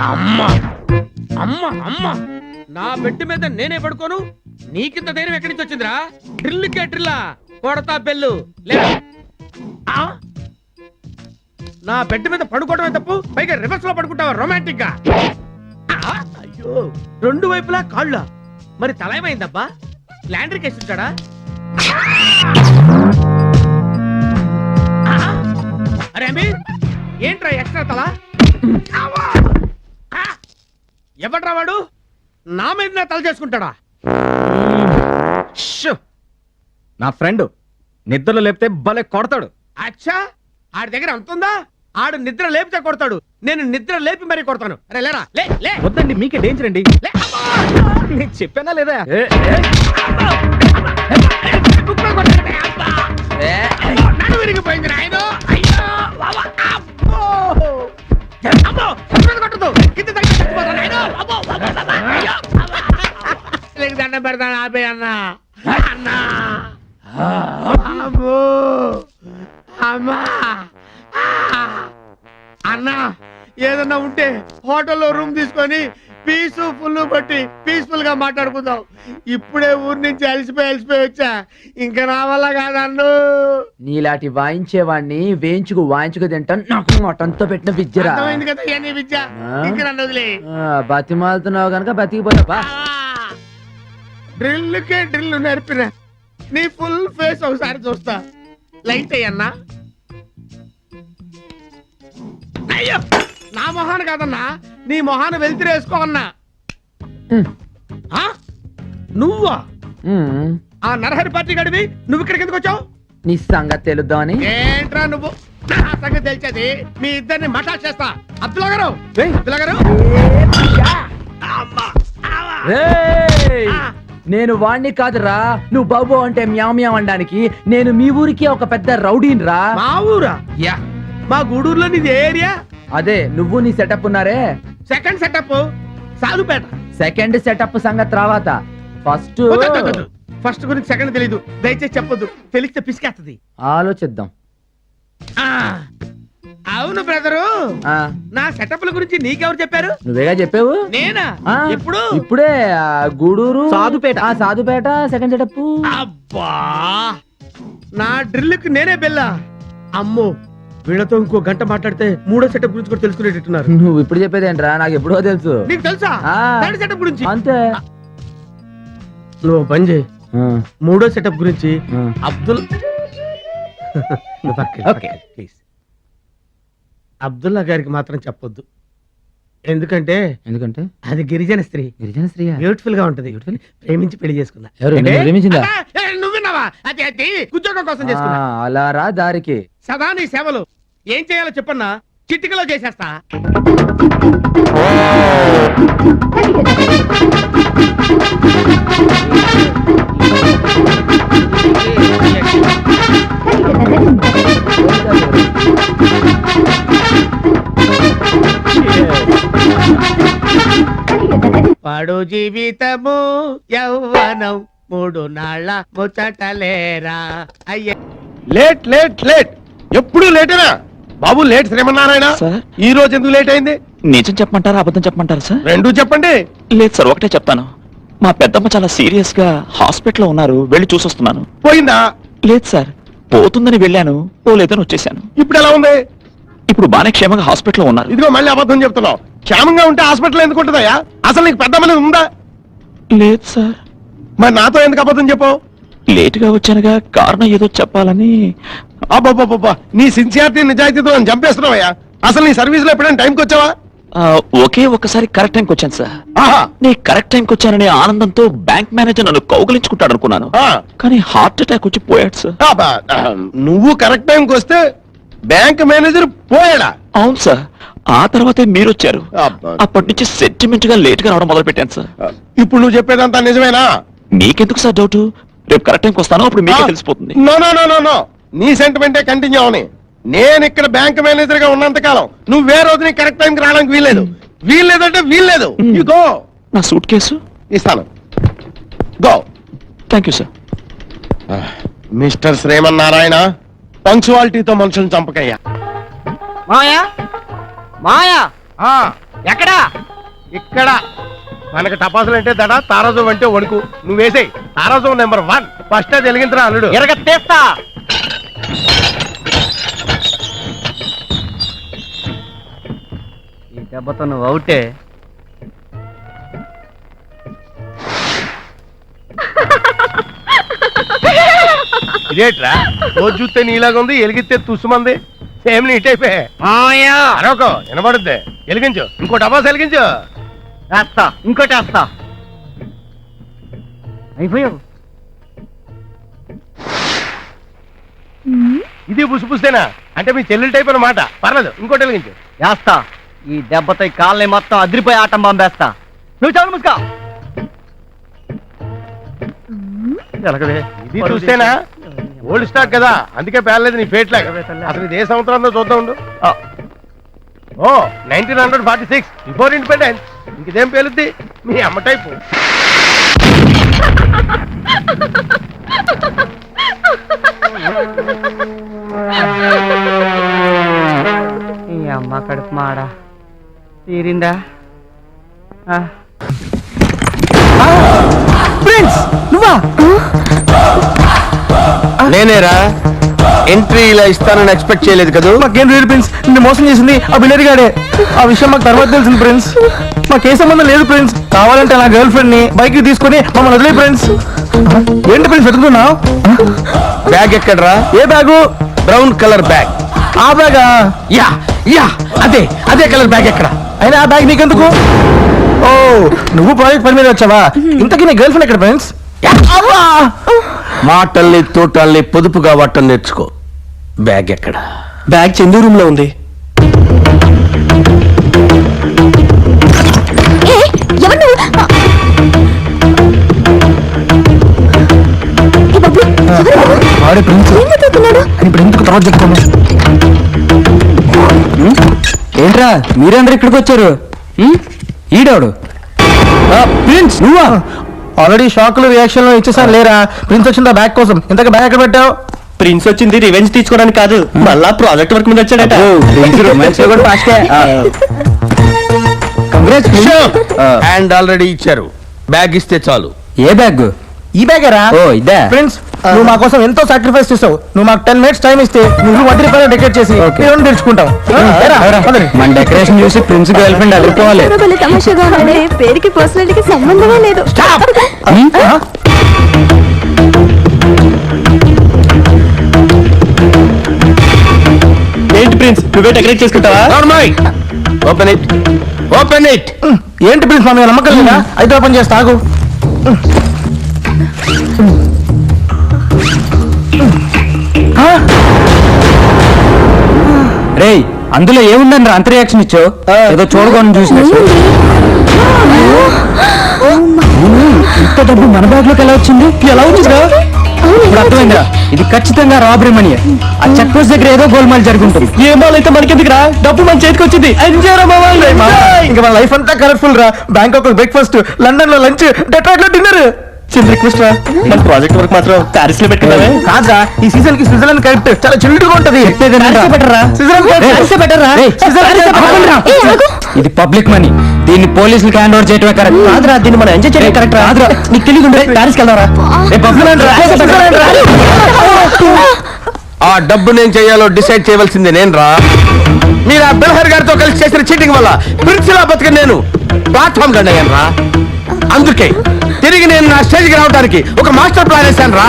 అమ్మ అమ్మ అమ్మ. నా బెడ్ మీద నేనే పడుకోను? నీకింత ధైర్యం ఎక్కడి నుంచి వచ్చిందిరా? డ్రిల్కే డ్రిల్లా కొడతా బెల్లు? నా బెడ్ మీద పడుకోవడమే తప్పు పైగా రివర్స్లో పడుకుంటావా రొమాంటిక్గా? అయ్యో రెండు వైపులా కాళ్ళ. మరి తల ఏమైందబ్బా? లాండ్రీ కేసు ఉంటాడా అరే అమీర్ ఏంట్రా ఎక్స్ట్రా తల! ఎవడ్రా వాడు? నా మీద తల చేసుకుంటాడా! నా ఫ్రెండ్ నిద్రలో లేపితే భలే కొడతాడు. అచ్చా ఆడి దగ్గర అంతుందా ఆడు నిద్ర లేపితే కొడతాడు. నేను నిద్ర లేపి మరీ కొడతాను. అరే లేరా? లే లే. వద్దండి మీకే డేంజర్ అండి! నేను చెప్పానా లేదా? విరిగిపోయింది నాయనో. అబ్బో, అయ్యో, అబ్బా! నీకు దండం పెడతాను ఆపే అన్న. అన్న. అమ్మో. అమ్మా! అన్న. ఏదన్నా ఉంటే హోటల్లో రూమ్ తీసుకొని పీసు ఫుల్ బట్టి పీస్ఫుల్గా మాట్లాడుకుందాం. ఇప్పుడే ఊరి నుంచి అలసిపోయి అలసిపోయి వచ్చా. ఇంకా నా వల్ల కాదన్ను నీలాంటి వాయించేవాణ్ణి వేయించుకు వాయించుకు తింటాను నాకు మటంతో పెట్టిన విద్యరా. అర్థమైంది కదా ఇవన్నీ విద్య? ఇంకా నన్ను వదిలే. ఆ, బతిమాలుతున్నావు గనక బతికిపోతావా? డ్రిల్ కే డ్రిల్ నేర్పిన. నీ ఫుల్ ఫేస్ ఒకసారి చూస్తా. లైట్ అయ్యన్నా. అయ్యో! నా మొహాన్ని కాదన్నా నీ మొహాన్ని వెళ్తిరేసుకో అన్నా? నువ్వా? ఆ నరహరి పార్టీ గడివి నువ్వు ఇక్కడికి ఎందుకు వచ్చావు? నీ సంగతి తెలుద్దామని. ఏంట్రా నువ్వు? నా సంగతి తెలిసేది మీ ఇద్దరిని మఠా చేస్తా. అబ్దుల్లా గారు. అబ్దుల్లా గారు. నేను వాణ్ణి కాదురా నువ్వు బాబు అంటే మ్యావ్ అనడానికి నేను మీ ఊరికి ఒక పెద్ద రౌడీని రా మా ఊరా? యా. మా గూడూరులో నీది ఏరియా? అదే నువ్వు నీ సెటప్ ఉన్నారే? Second setup Sadhupeta. Second setup సంగతి తర్వాత. ఫస్ట్ ఫస్ట్ గురించి సెకండ్ తెలీదు. దయచేసి చెప్పొద్దు. తెలిస్తే పిసికేస్తుంది ఆలోచిద్దాం. ఆ, అవును బ్రదరు. ఆ. నా సెటప్ల గురించి నీకెవరు చెప్పారు? నువ్వేగా చెప్పావు? నేనా? ఎప్పుడు? ఇప్పుడే ఆ, గూడూరు. సాధుపేట. ఆ సాధుపేట సెకండ్ సెటప్ అబ్బా! నా డ్రిల్కి నేనే బెల్లా. అమ్మో! వీళ్ళతో ఇంకో గంట మాట్లాడితే మూడో సెటప్ గురించి కూడా తెలుసుకునేటట్టున్నారు. నువ్వు ఇప్పుడు చెప్పేదేంట్రా నాకు ఎప్పుడో తెలుసు. నీకు తెలుసా? ఆ. థర్డ్ సెటప్ గురించి. అంతే. నువ్వు పని చేయి. ఆ, మూడో సెటప్ గురించి ఆ. అబ్దుల్ ఓకే. ప్లీజ్ అబ్దుల్లా గారికి మాత్రం చెప్పొద్దు. ఎందుకంటే ఎందుకంటే? అది గిరిజన స్త్రీ. గిరిజన స్త్రీయా? బ్యూటిఫుల్గా ఉంటది. ప్రేమించి పెళ్ళి చేసుకున్నా ఎవరు? ప్రేమించిందా? అబ్బా, ఏ, నువ్వు అది అది ఉద్యోగం కోసం చేసుకున్నా. అలా రా దారికి. సదా నీ సేవలు. ఏం చేయాలో చెప్పన్నా? చిటికలో చేసేస్తా. పడు జీవితము యౌవనం మూడు నాళ్ళ ముచ్చటలేరా అయ్యే. Late late late. ఎప్పుడు లేటేనా? బాబు లేట్ శ్రీమన్నారాయణ సార్? ఈ రోజు ఎందుకు లేట్ అయింది? నిజం చెప్పమంటారా అబద్ధం చెప్పమంటారా సార్? రెండు చెప్పండి. లేదు సార్ ఒకటే చెప్తాను. మా పెద్దమ్మ చాలా సీరియస్గా హాస్పిటల్లో ఉన్నారు. వెళ్ళి చూసొస్తున్నాను. పోయిందా? లేదు సార్. పోతుందని వెళ్ళాను. పోలేదని వచ్చేసాను. ఇప్పుడు ఎలా ఉంది? ఇప్పుడు బానే క్షేమంగా హాస్పిటల్లో ఉన్నారు. ఇదిగో మళ్ళీ అబద్ధం చెప్తున్నావు. క్షేమంగా ఉంటే హాస్పిటల్ ఎందుకు ఉంటుందయ్యా? అసలు నీకు పెద్ద అనేది ఉందా? లేదు సార్. మరి నాతో ఎందుకు అబద్ధం చెప్పావు? లేటుగా వచ్చానుగా కారణం ఏదో చెప్పాలని. అబ్బాబ్బాబ్బా నీ సిన్సియారిటీ నిజాయితీతో నన్ను చంపేస్తున్నావయ్యా. అసలు నీ సర్వీస్లో ఎప్పుడైనా టైంకి వచ్చావా? ఆ, ఒకే ఒక్కసారి కరెక్ట్ టైంకి వచ్చాను సార్. ఆహా. నీ కరెక్ట్ టైంకి వచ్చాననే ఆనందంతో బ్యాంక్ మేనేజర్ నన్ను కౌగలించుకుంటాడు అనుకున్నాను ఆ. కానీ హార్ట్ అటాక్ వచ్చి పోయాడు సార్. అబ్బా, నువ్వు కరెక్ట్ టైంకి వస్తే బ్యాంక్ మేనేజర్ పోయాడా? అవును సార్. ఆ తర్వాతే మీరు వచ్చారు. అబ్బా. అప్పటి నుంచి సెంటిమెంట్గా లేట్గా రావడం మొదలు పెట్టాను సార్ ఇప్పుడు నువ్వు చెప్పేదంతా నిజమేనా? మీకెందుకు సార్ డౌట్? రేపు కరెక్ట్ టైంకి వస్తాను అప్పుడు మీకే తెలిసిపోతుంది. No no no no no. నీ సెంటిమెంటే కంటిన్యూ అవని. నేను ఇక్కడ బ్యాంక్ మేనేజర్గా ఉన్నంత కాలం నువ్వు వేరే రోజు నీ కరెక్ట్ టైంకి రావడానికి వీల్లేదు. వీల్లేదు. Hmm. యు గో నా సూట్ కేసు? ఇస్తాను. Go thank you sir mister Srimannarayana పంక్చువాలిటీతో మనుషులను చంపకయ్యా. మాయా మాయా ఎక్కడా? ఇక్కడ. మనకి టపాసులు అంటే దడ తారాజం అంటే వణుకు. నువ్వు వేసేయి. తారాజం నెంబర్ వన్. ఫస్ట్ అది వెలిగించరా అల్లుడు. ఎరగ తీస్తా ఈ దెబ్బతో నువ్వు అవుటే. ఇదేట్రా? రోజు చూస్తే నీలాగా ఉంది ఎలిగిస్తే తుస్సుమంది సేమ్ నీట్ అయిపోయా అరొక వినబడుద్ది. వెలిగించు. ఇంకో టపాసు వెలిగించు. వేస్తా ఇంకోటి వేస్తా అయిపోయావు ఇది పుసిపుస్తేనా అంటే మీ చెల్లెలు టైప్ అన్నమాట. పర్లేదు ఇంకోటి వెలిగించు. వేస్తా ఈ దెబ్బతో ఈ కాళ్ళని మొత్తం అదిరిపోయి ఆటం పంపేస్తా నువ్వు చాలు ముసుకా. ఇది చూస్తేనా? ఓల్డ్ స్టాక్ కదా. అందుకే పేర్లేదు నీ ఫేట్ లాగా. అసలు ఇది ఏ సంవత్సరంలో చూద్దాం ఉండు. ఓ nineteen hundred forty six before independence ఇంకేం పేలుద్ది? మీ అమ్మ టైపు. ఈ అమ్మ కడుపు మాడ. తీరిందా? ప్రిన్స్ నువ్వా? నేనేరా? ఎంట్రీ ఇలా ఇస్తానని ఎక్స్పెక్ట్ చేయలేదు కదా? మాకేం లేదు ప్రిన్స్ నిన్ను మోసం చేసింది ఆ బిల్లరి గాడే. ఆ విషయం మాకు తర్వాత తెలిసింది ప్రిన్స్ మాకే సంబంధం లేదు ప్రిన్స్ కావాలంటే నా గర్ల్ ఫ్రెండ్ని బైక్ తీసుకొని మమ్మల్ని వదిలే ప్రిన్స్ ఏంటి ప్రిన్స్ వెతుకుతున్నావు? బ్యాగ్ ఎక్కడరా? ఏ బ్యాగు? బ్రౌన్ కలర్ బ్యాగ్ ఆ బ్యాగా? యా యా అదే అదే కలర్ బ్యాగ్ ఎక్కడ? అయినా ఆ బ్యాగ్ నీకెందుకు? ఓ నువ్వు ప్రాజెక్ట్ పని మీద వచ్చావా? ఇంతకీ నీ గర్ల్ ఫ్రెండ్ ఎక్కడ ఫ్రెండ్స్ మాటల్ని తోటల్ని పొదుపుగా వాటం నేర్చుకో. బ్యాగ్ ఎక్కడ? బ్యాగ్ చందు రూమ్లో ఉంది? వాడే ప్రిన్స్. అని ఇప్పుడు ఎందుకు తర్వాత చెప్తాను ఏంట్రా మీరందరూ ఇక్కడికి వచ్చారు? ఈడవాడు? ప్రిన్స్ నువ్వా? ఆల్రెడీ షాక్లు రియాక్షన్లో ఇచ్చేసాను లేరా? ప్రిన్స్ వచ్చిందా బ్యాగ్ కోసం? ఇంతక బ్యాగ్ ఎక్కడ పెట్టావు? ప్రిన్స్ వచ్చింది రివెంజ్ తీసుకోవడానికి కాదు. మళ్ళా ప్రాజెక్ట్ వర్క్ మీద వచ్చాడట. హ్యాండ్ ఆల్రెడీ ఇచ్చారు. బ్యాగ్ ఇస్తే చాలు. ఏ బ్యాగ్ ఈ బ్యాగ్ రా? ఓ ఇదే. ఫ్రెండ్స్ నువ్వు మా కోసం ఎంతో సాక్రిఫైస్ చేసావు. నువ్వు మాకు టెన్ మినిట్స్ టైం ఇస్తే నువ్వు వడ్డీ రూపాయలు డెకరేట్ చేసి నేను తెచ్చుకుంటావు మన డెకరేషన్ చూసి ప్రిన్స్ గర్ల్ ఫ్రెండ్ ఉన్నాడే పేరుకి పర్సనాలిటీకి సంబంధమే లేదు. ప్రిన్స్ నువ్వే డెకరేట్ చేసుకుంటావా? ఓపెన్ ఇట్ ఓపెన్ ఇట్ ఏంటి ప్రిన్స్ మా మీద నమ్మకం లేదా? అయితే ఓపెన్ చేస్తా ఆగు రేయ్ అందులో ఏముందని రా అంత రియాక్షన్ ఇచ్చో ఏదో చూడకుండా చూసినట్టు ఇంత డబ్బు మన బ్యాగ్లోకి ఎలా వచ్చింది? ఎలా వచ్చిందా ఇప్పుడు అర్థమైందిరా? ఇది ఖచ్చితంగా రాబరీ మనీ. ఆ చెక్ పోస్ట్ దగ్గర ఏదో గోల్మాల్ జరిగి ఉంటుంది ఏ మాల్ అయితే మనకెందుకు రా డబ్బు మన చేతికి వచ్చింది. ఎంజాయ్ రా మావా ఇంకా మన లైఫ్ అంతా కలర్ఫుల్ రా. బ్యాంకాక్లో బ్రేక్ఫాస్ట్ లండన్లో లంచ్ డెట్రాయిట్లో డిన్నర్ చిన్న రిక్వెస్ట్ రా. మన ప్రాజెక్ట్ వర్క్ మాత్రం ప్యారిస్లో పెట్టుకున్నావే కాదా ఈ సీజన్కి స్విట్జర్లాండ్ కరెక్ట్ చాలా చిల్లుగా ఉంటది. ఇది పబ్లిక్ మనీ దీన్ని పోలీసులకు హ్యాండ్ ఓవర్ చేయటమే కరెక్ట్ కాదురా దీన్ని మనం ఎంజాయ్ చేయడం కరెక్ట్ రాదురా నీకు తెలియదు ప్యారిస్ వెళ్దారా. ఆ డబ్బు నేను చేయాలో డిసైడ్ చేయవలసింది నేను రా. మీరు ఆ బిల్హర్ గారితో కలిసి చేసిన చీటింగ్ వల్ల ప్రిన్సిలా బతికి నేను. ప్లాట్ఫామ్ గండి అయ్యాను రా. అందుకే తిరిగి నేను నా స్టేజ్కి రావడానికి ఒక మాస్టర్ ప్లాన్ వేశాను రా